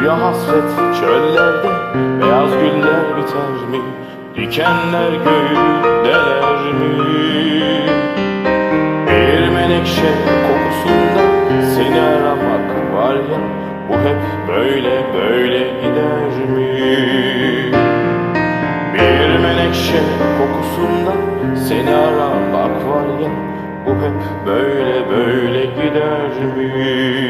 Suya hasret çöllerde beyaz güller biter mi? Dikenler göğü deler mi? Bir menekşe kokusunda seni aramak var ya Bu hep böyle böyle gider mi? Bir menekşe kokusunda seni aramak var ya Bu hep böyle böyle gider mi?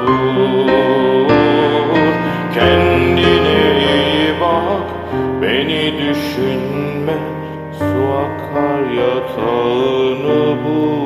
düşünme Su akar yatağını bulur